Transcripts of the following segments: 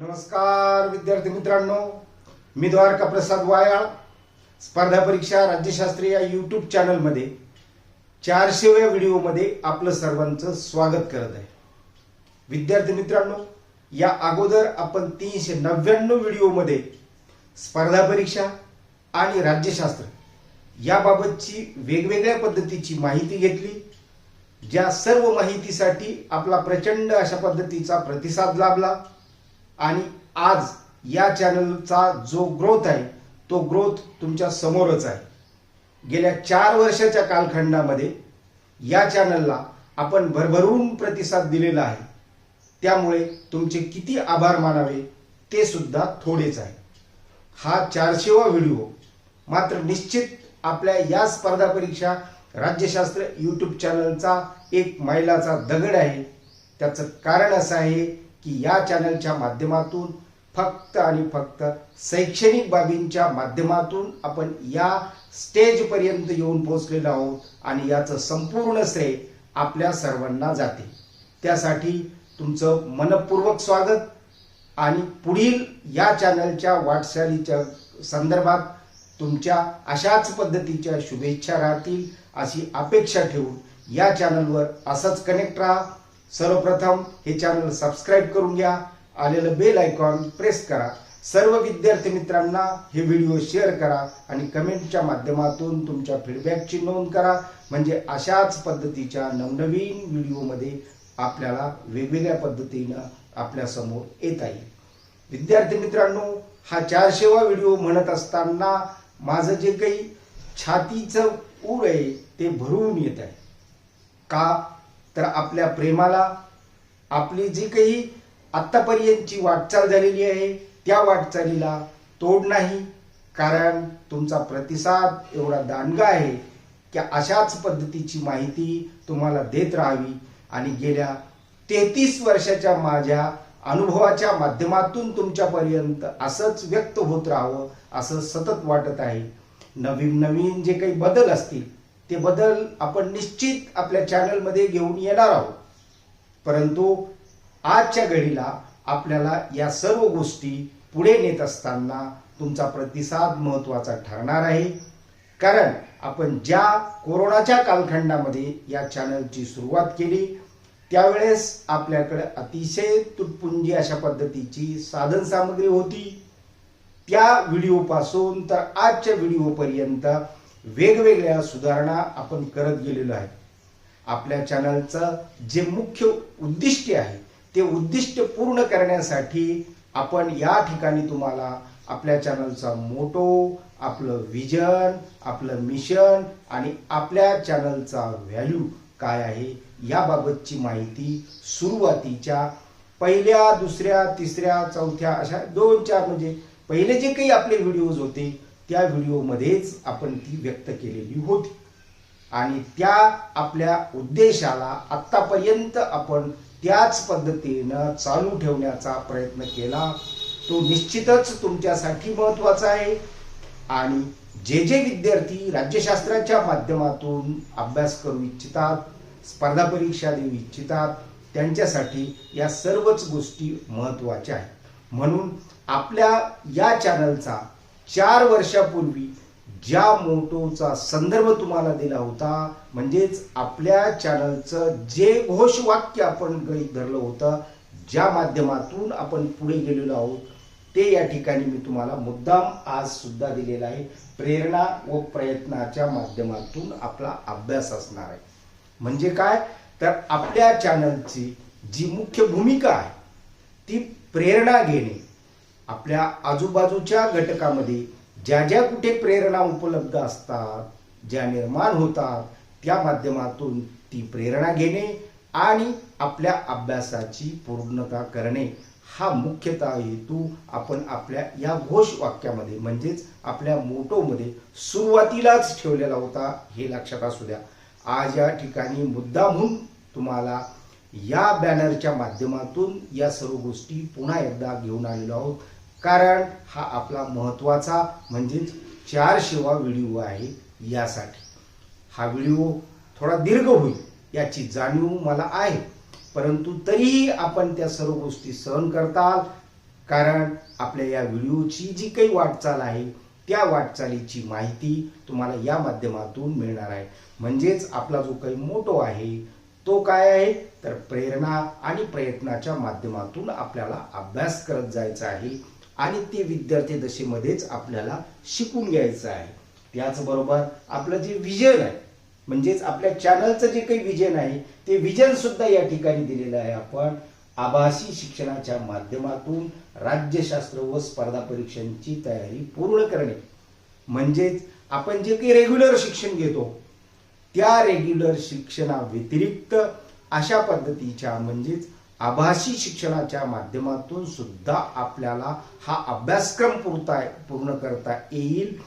नमस्कार विद्यार्थी मित्रांनो. मी द्वारका प्रसाद वायाळ. स्पर्धा परीक्षा राज्यशास्त्री या यूट्यूब चॅनलमध्ये चारशेव्या व्हिडिओमध्ये आपलं सर्वांचं स्वागत करत आहे. विद्यार्थी मित्रांनो या अगोदर आपण तीनशे नव्याण्णव व्हिडिओमध्ये स्पर्धा परीक्षा आणि राज्यशास्त्र याबाबतची वेगवेगळ्या पद्धतीची माहिती घेतली ज्या सर्व माहितीसाठी आपला प्रचंड अशा पद्धतीचा प्रतिसाद लाभला. आणि आज या चॅनलचा जो ग्रोथ आहे तो ग्रोथ तुमच्या समोरच आहे. गेल्या चार वर्षाच्या कालखंडामध्ये या चॅनलला आपण भरभरून प्रतिसाद दिलेला आहे. त्यामुळे तुमचे किती आभार मानावे ते सुद्धा थोडेच आहे. हा चारशेवा व्हिडिओ मात्र निश्चित आपल्या या स्पर्धा परीक्षा राज्यशास्त्र यूट्यूब चॅनलचा एक मैलाचा दगड आहे. त्याचं कारण असं आहे की या चॅनलच्या माध्यमातून फक्त आणि फक्त शैक्षणिक बाबींच्या माध्यमातून आपण या स्टेजपर्यंत येऊन पोहोचलेलो आहोत आणि याचं संपूर्ण श्रेय आपल्या सर्वांना जाते. त्यासाठी तुमचं मनपूर्वक स्वागत आणि पुढील या चॅनलच्या वाटचालीच्या संदर्भात तुमच्या अशाच पद्धतीच्या शुभेच्छा राहतील अशी अपेक्षा ठेवून या चॅनलवर असंच कनेक्ट राहा. सर्वप्रथम हे चॅनल सबस्क्राईब करून घ्या आलेलं बेल आयकॉन प्रेस करा. सर्व विद्यार्थी मित्रांना हे व्हिडिओ शेअर करा आणि कमेंटच्या माध्यमातून तुमच्या फीडबॅकची नोंद करा. म्हणजे अशाच पद्धतीच्या नवनवीन व्हिडिओमध्ये आपल्याला वेगवेगळ्या पद्धतीनं आपल्यासमोर येता येईल. विद्यार्थी मित्रांनो हा चारशेवा व्हिडिओ म्हणत असताना माझं जे काही छातीचं ऊर आहे ते भरून येत आहे. का? तर आपल्या प्रेमाला आपली जी काही आत्तापर्यंतची वाटचाल झालेली आहे त्या वाटचालीला तोड नाही. कारण तुमचा प्रतिसाद एवढा दांडगा आहे की अशाच पद्धतीची माहिती तुम्हाला देत राहावी. आणि गेल्या तेहतीस वर्षाच्या माझ्या अनुभवाच्या माध्यमातून तुमच्यापर्यंत असंच व्यक्त होत राहावं असं सतत वाटत आहे. नवीन नवीन जे काही बदल असतील ते बदल आपण निश्चित आपल्या चॅनलमध्ये घेऊन येणार आहोत. परंतु आजच्या घडीला आपल्याला या सर्व गोष्टी पुढे नेत असताना तुमचा प्रतिसाद महत्त्वाचा ठरणार आहे. कारण आपण ज्या कोरोनाच्या कालखंडामध्ये या चॅनलची सुरुवात केली त्यावेळेस आपल्याकडे अतिशय तुटपुंजी अशा पद्धतीची साधन सामग्री होती. त्या व्हिडिओपासून तर आजच्या व्हिडिओपर्यंत वेगवेगळ्या सुधारणा आपण करत गेलेलो आहे. आपल्या चॅनलचं जे मुख्य उद्दिष्ट आहे ते उद्दिष्ट पूर्ण करण्यासाठी आपण या ठिकाणी तुम्हाला आपल्या चॅनलचा मोटो आपलं विजन आपलं मिशन आणि आपल्या चॅनलचा व्हॅल्यू काय आहे याबाबतची माहिती सुरुवातीच्या पहिल्या दुसऱ्या तिसऱ्या चौथ्या अशा दोन चार म्हणजे पहिले जे काही आपले व्हिडिओज होते त्या व्हिडिओमध्येच आपण ती व्यक्त केलेली होती. आणि त्या आपल्या उद्देशाला आत्तापर्यंत आपण त्याच पद्धतीनं चालू ठेवण्याचा प्रयत्न केला. तो निश्चितच तुमच्यासाठी महत्त्वाचा आहे. आणि जे जे विद्यार्थी राज्यशास्त्राच्या माध्यमातून अभ्यास करू इच्छितात स्पर्धा परीक्षा देऊ इच्छितात त्यांच्यासाठी या सर्वच गोष्टी महत्त्वाच्या आहेत. म्हणून आपल्या या चॅनलचा चार वर्षापूर्वी ज्या मोटोचा संदर्भ तुम्हाला दिला होता म्हणजेच आपल्या चॅनलचं जे घोषवाक्य आपण गळीत धरलं होतं ज्या माध्यमातून आपण पुढे गेलेलो आहोत ते या ठिकाणी मी तुम्हाला मुद्दाम आज सुद्धा दिलेला आहे. प्रेरणा व प्रयत्नाच्या माध्यमातून आपला अभ्यास असणार आहे. म्हणजे काय? तर आपल्या चॅनलची जी मुख्य भूमिका आहे ती प्रेरणा घेणे आपल्या आजूबाजूच्या घटकामध्ये ज्या ज्या कुठे प्रेरणा उपलब्ध असतात ज्या निर्माण होतात त्या माध्यमातून ती प्रेरणा घेणे आणि आपल्या अभ्यासाची पूर्णता करणे हा मुख्यतः हेतू आपण आपल्या या घोष वाक्यामध्ये म्हणजेच आपल्या मोटोमध्ये सुरुवातीलाच ठेवलेला होता हे लक्षात असू द्या. आज या ठिकाणी मुद्दामहून तुम्हाला या बॅनरच्या माध्यमातून या सर्व गोष्टी पुन्हा एकदा घेऊन आलेलो आहोत. कारण हा आपला महत्त्वाचा म्हणजेच चार शेवा व्हिडिओ आहे यासाठी. हा व्हिडिओ थोडा दीर्घ होईल याची जाणीव मला आहे. परंतु तरीही आपण त्या सर्व गोष्टी सहन करताल. कारण आपल्या या व्हिडिओची जी काही वाटचाल आहे त्या वाटचालीची माहिती तुम्हाला या माध्यमातून मिळणार आहे. म्हणजेच आपला जो काही मोटो आहे तो काय आहे? तर प्रेरणा आणि प्रयत्नाच्या माध्यमातून आपल्याला अभ्यास करत जायचा आहे. आणि ते विद्यार्थी दशेमध्येच आपल्याला शिकून घ्यायचं आहे. त्याचबरोबर आपलं जे विजन आहे म्हणजेच आपल्या चॅनलचं जे काही विजन आहे ते विजन सुद्धा या ठिकाणी दिलेलं आहे आपण. आभासी शिक्षणाच्या माध्यमातून राज्यशास्त्र व स्पर्धा परीक्षांची तयारी पूर्ण करणे. म्हणजेच आपण जे काही रेग्युलर शिक्षण घेतो त्या रेग्युलर शिक्षणाव्यतिरिक्त अशा पद्धतीच्या म्हणजेच आभासी शिक्षणाच्या माध्यमातून सुद्धा आपल्याला हा अभ्यासक्रम पुरता पूर्ण करता येईल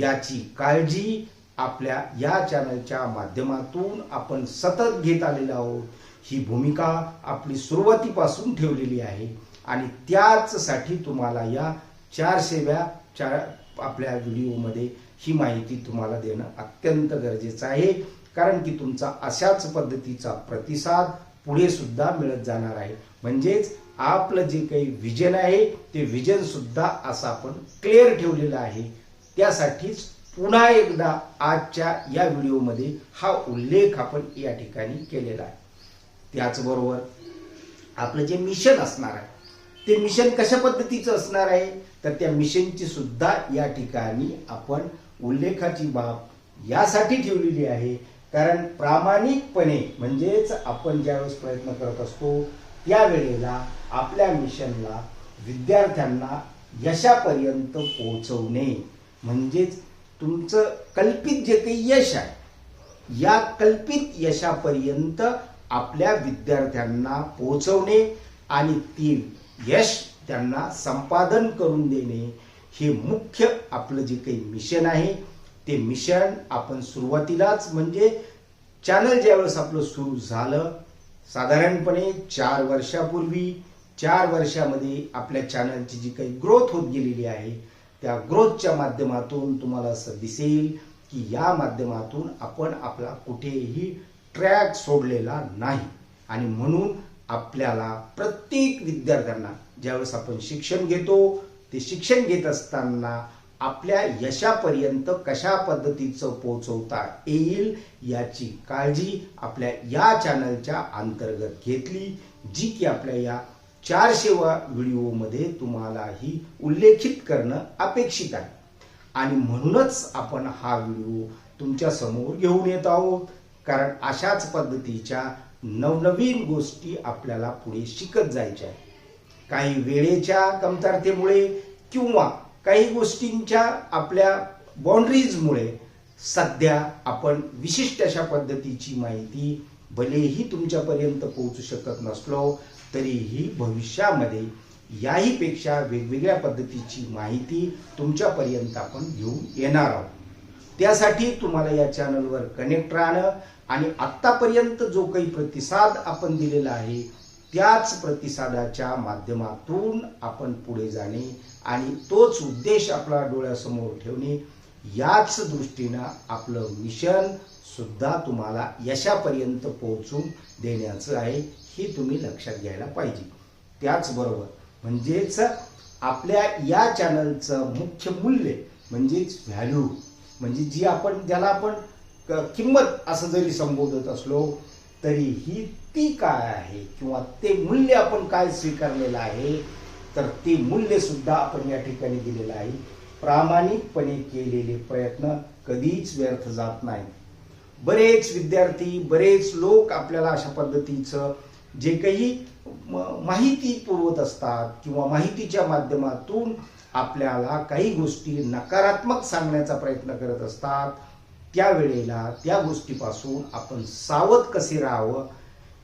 याची काळजी आपल्या या चॅनलच्या माध्यमातून आपण सतत घेत आलेलो आहोत. ही भूमिका आपली सुरुवातीपासून ठेवलेली आहे आणि त्याचसाठी तुम्हाला या चार सेव्या चार आपल्या व्हिडिओमध्ये ही माहिती तुम्हाला देणं अत्यंत गरजेचं आहे. कारण की तुमचा अशाच पद्धतीचा प्रतिसाद पुढे सुद्धा मिळत जाणार आहे. म्हणजेच आपलं जे काही विजन आहे ते विजन सुद्धा असं आपण क्लिअर ठेवलेलं आहे. त्यासाठीच पुन्हा एकदा आजच्या या व्हिडिओमध्ये हा उल्लेख आपण या ठिकाणी केलेला आहे. त्याचबरोबर आपलं जे मिशन असणार आहे ते मिशन कशा पद्धतीचं असणार आहे तर त्या मिशनची सुद्धा या ठिकाणी आपण उल्लेखाची बाब यासाठी ठेवलेली आहे. कारण प्रामाणिकपणे म्हणजेच आपण ज्यावेळेस प्रयत्न करत असतो त्यावेळेला आपल्या मिशनला विद्यार्थ्यांना यशापर्यंत पोहोचवणे. म्हणजेच तुमचं कल्पित जे काही यश आहे या कल्पित यशापर्यंत आपल्या विद्यार्थ्यांना पोहोचवणे आणि ती यश त्यांना संपादन करून देणे हे मुख्य आपलं जे काही मिशन आहे. ते मिशन आपण सुरुवातीलाच म्हणजे चॅनल ज्यावेळेस आपलं सुरू झालं साधारणपणे चार वर्षापूर्वी चार वर्षामध्ये आपल्या चॅनलची जी काही ग्रोथ होत गेलेली आहे त्या ग्रोथच्या माध्यमातून तुम्हाला असं दिसेल की या माध्यमातून आपण आपला कुठेही ट्रॅक सोडलेला नाही. आणि म्हणून आपल्याला प्रत्येक विद्यार्थ्यांना ज्यावेळेस आपण शिक्षण घेतो ते शिक्षण घेत असताना आपल्या यशापर्यंत कशा पद्धतीचं पोहोचवता येईल याची काळजी आपल्या या चॅनलच्या अंतर्गत घेतली जी की आपल्या या चारशेवा व्हिडिओमध्ये तुम्हाला ही उल्लेखित करणं अपेक्षित आहे. आणि म्हणूनच आपण हा व्हिडिओ तुमच्यासमोर घेऊन येत आहोत कारण अशाच पद्धतीच्या नवनवीन गोष्टी आपल्याला पुढे शिकत जायच्या काही वेळेच्या कमतरतेमुळे किंवा काही गोष्टींच्या आपल्या बाउंड्रीजमुळे सध्या आपण विशिष्ट अशा पद्धतीची माहिती भलेही तुमच्यापर्यंत पोहोचू शकत नसलो तरीही भविष्यामध्ये याहीपेक्षा वेगवेगळ्या पद्धतीची माहिती तुमच्यापर्यंत आपण घेऊन येणार आहोत. त्यासाठी तुम्हाला या चॅनलवर कनेक्ट राहणं आणि आत्तापर्यंत जो काही प्रतिसाद आपण दिलेला आहे त्याच प्रतिसादाच्या माध्यमातून आपण पुढे जाणे आणि तोच उद्देश आपला डोळ्यासमोर ठेवणे याच दृष्टीनं आपलं मिशन सुद्धा तुम्हाला यशापर्यंत पोहोचून देण्याचं आहे हे तुम्ही लक्षात घ्यायला पाहिजे. त्याचबरोबर म्हणजेच आपल्या या चॅनलचं मुख्य मूल्य म्हणजेच व्हॅल्यू म्हणजे जी आपण ज्याला आपण क- किंमत असं जरी संबोधत असलो तरीही ती काय आहे किंवा ते मूल्य आपण काय स्वीकारलेलं आहे तर ते मूल्य सुद्धा आपण या ठिकाणी दिलेलं आहे. प्रामाणिकपणे केलेले प्रयत्न कधीच व्यर्थ जात नाही. बरेच विद्यार्थी बरेच लोक आपल्याला अशा पद्धतीचं जे काही माहिती पुरवत असतात किंवा माहितीच्या माध्यमातून आपल्याला काही गोष्टी नकारात्मक सांगण्याचा प्रयत्न करत असतात त्यावेळेला त्या गोष्टीपासून आपण सावध कसे राहावं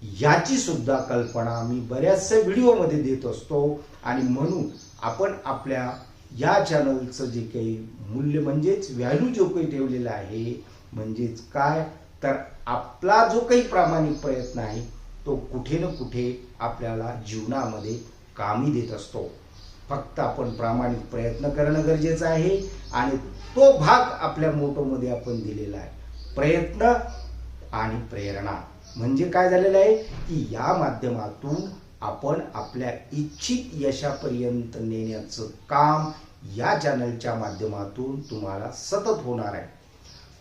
याची सुद्धा कल्पना मी बऱ्याचशा व्हिडिओमध्ये देत असतो. आणि म्हणून आपण आपल्या या चॅनलचं जे काही मूल्य म्हणजेच व्हॅल्यू जो काही ठेवलेला आहे म्हणजेच काय? तर आपला जो काही प्रामाणिक प्रयत्न आहे तो कुठे ना कुठे आपल्याला जीवनामध्ये कामी देत असतो. फक्त आपण प्रामाणिक प्रयत्न करणं गरजेचं आहे आणि तो भाग आपल्या मोटोमध्ये आपण दिलेला आहे. प्रयत्न आणि प्रेरणा. म्हणजे काय झालेलं आहे? की या माध्यमातून आपण आपल्या इच्छित यशापर्यंत नेण्याचं काम या चॅनलच्या माध्यमातून तुम्हाला सतत होणार आहे.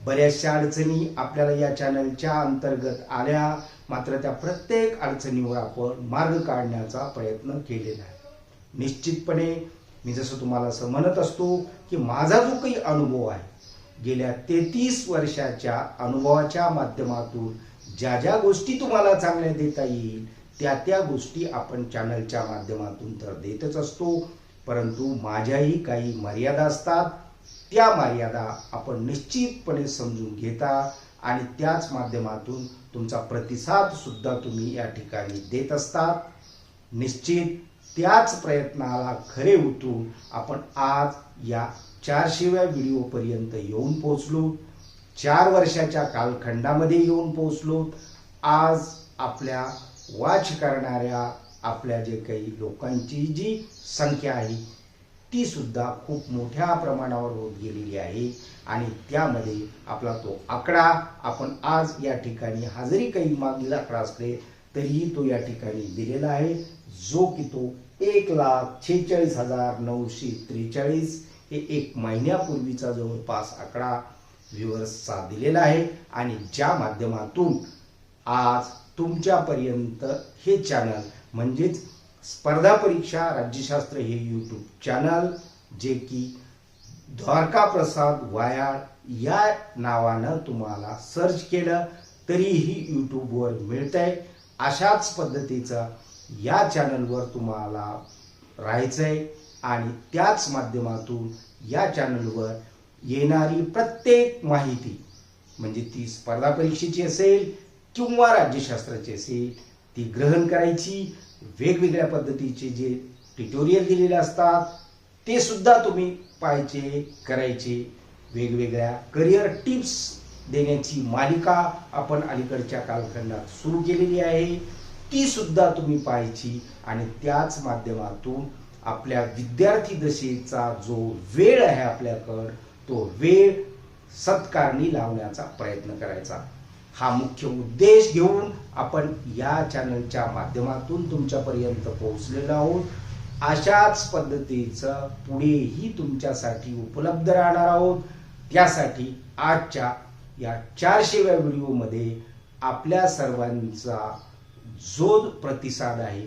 बऱ्याचशा अडचणी आपल्याला या चॅनलच्या अंतर्गत आल्या मात्र त्या प्रत्येक अडचणीवर आपण मार्ग काढण्याचा प्रयत्न केलेला आहे. निश्चितपणे मी जसं तुम्हाला असं म्हणत असतो की माझा जो काही अनुभव आहे गेल्या तेहतीस वर्षाच्या अनुभवाच्या माध्यमातून ज्या ज्या गोष्टी तुम्हाला चांगल्या देता येईल त्या त्या गोष्टी आपण चॅनलच्या माध्यमातून तर देतच असतो. परंतु माझ्याही काही मर्यादा असतात. त्या मर्यादा आपण निश्चितपणे समजून घेता आणि त्याच माध्यमातून तुमचा प्रतिसाद सुद्धा तुम्ही या ठिकाणी देत असतात. निश्चित त्याच प्रयत्नाला खरे उतरून आपण आज या चारशेव्या व्हिडिओपर्यंत येऊन पोहोचलो. चार वर्षाच्या कालखंडामध्ये येऊन पोहोचलो. आज आपल्या वाच करणाऱ्या आपल्या जे काही लोकांची जी संख्या आहे ती सुद्धा खूप मोठ्या प्रमाणावर होत गेलेली आहे. आणि त्यामध्ये आपला तो आकडा आपण आज या ठिकाणी हजरी काही मागील आकडा असले तरीही तो या ठिकाणी दिलेला आहे. जो की तो एक लाख छेचाळीस हजार नऊशे त्रेचाळीस हे एक महिन्यापूर्वीचा जवळपास आकडा. व्ह्युअर्सचा दिलेला आहे आणि ज्या माध्यमातून आज तुमच्यापर्यंत हे चॅनल म्हणजेच स्पर्धा परीक्षा राज्यशास्त्र हे यूट्यूब चॅनल जे की द्वारका प्रसाद वायाळ या नावानं तुम्हाला सर्च केलं तरीही यूट्यूबवर मिळत आहे अशाच पद्धतीचं या चॅनलवर तुम्हाला राहायचंय आणि त्याच माध्यमातून या चॅनलवर येणारी प्रत्येक माहिती म्हणजे ती स्पर्धा परीक्षेची असेल किंवा राज्यशास्त्राची असेल ती ग्रहण करायची. वेगवेगळ्या पद्धतीचे जे ट्युटोरियल दिलेले असतात ते सुद्धा तुम्ही पाहायचे करायचे. वेगवेगळ्या करिअर टिप्स देण्याची मालिका आपण अलीकडच्या कालखंडात सुरू केलेली आहे. ती सुद्धा तुम्ही पाहायची आणि त्याच माध्यमातून आपल्या विद्यार्थी दशेचा जो वेळ आहे आपल्याकडं तो वेळ सत्कारणी लावण्याचा प्रयत्न करायचा. हा मुख्य उद्देश घेऊन आपण या चॅनलच्या माध्यमातून तुमच्यापर्यंत पोहोचलेलो आहोत. अशाच पद्धतीचं पुढेही तुमच्यासाठी उपलब्ध राहणार आहोत. त्यासाठी आजच्या या चारशेव्या व्हिडिओमध्ये आपल्या सर्वांचा जो प्रतिसाद आहे.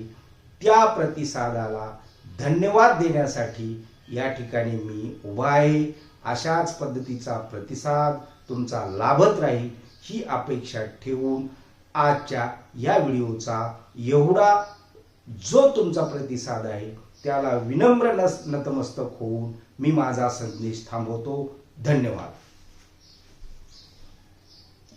त्या प्रतिसादाला धन्यवाद देण्यासाठी या ठिकाणी मी उभा आहे. अशाच पद्धतीचा प्रतिसाद तुमचा लाभत राहील ही अपेक्षा ठेवून आजच्या या व्हिडिओचा एवढा जो तुमचा प्रतिसाद आहे त्याला विनम्र नस नतमस्तक होऊन मी माझा संदेश थांबवतो. धन्यवाद.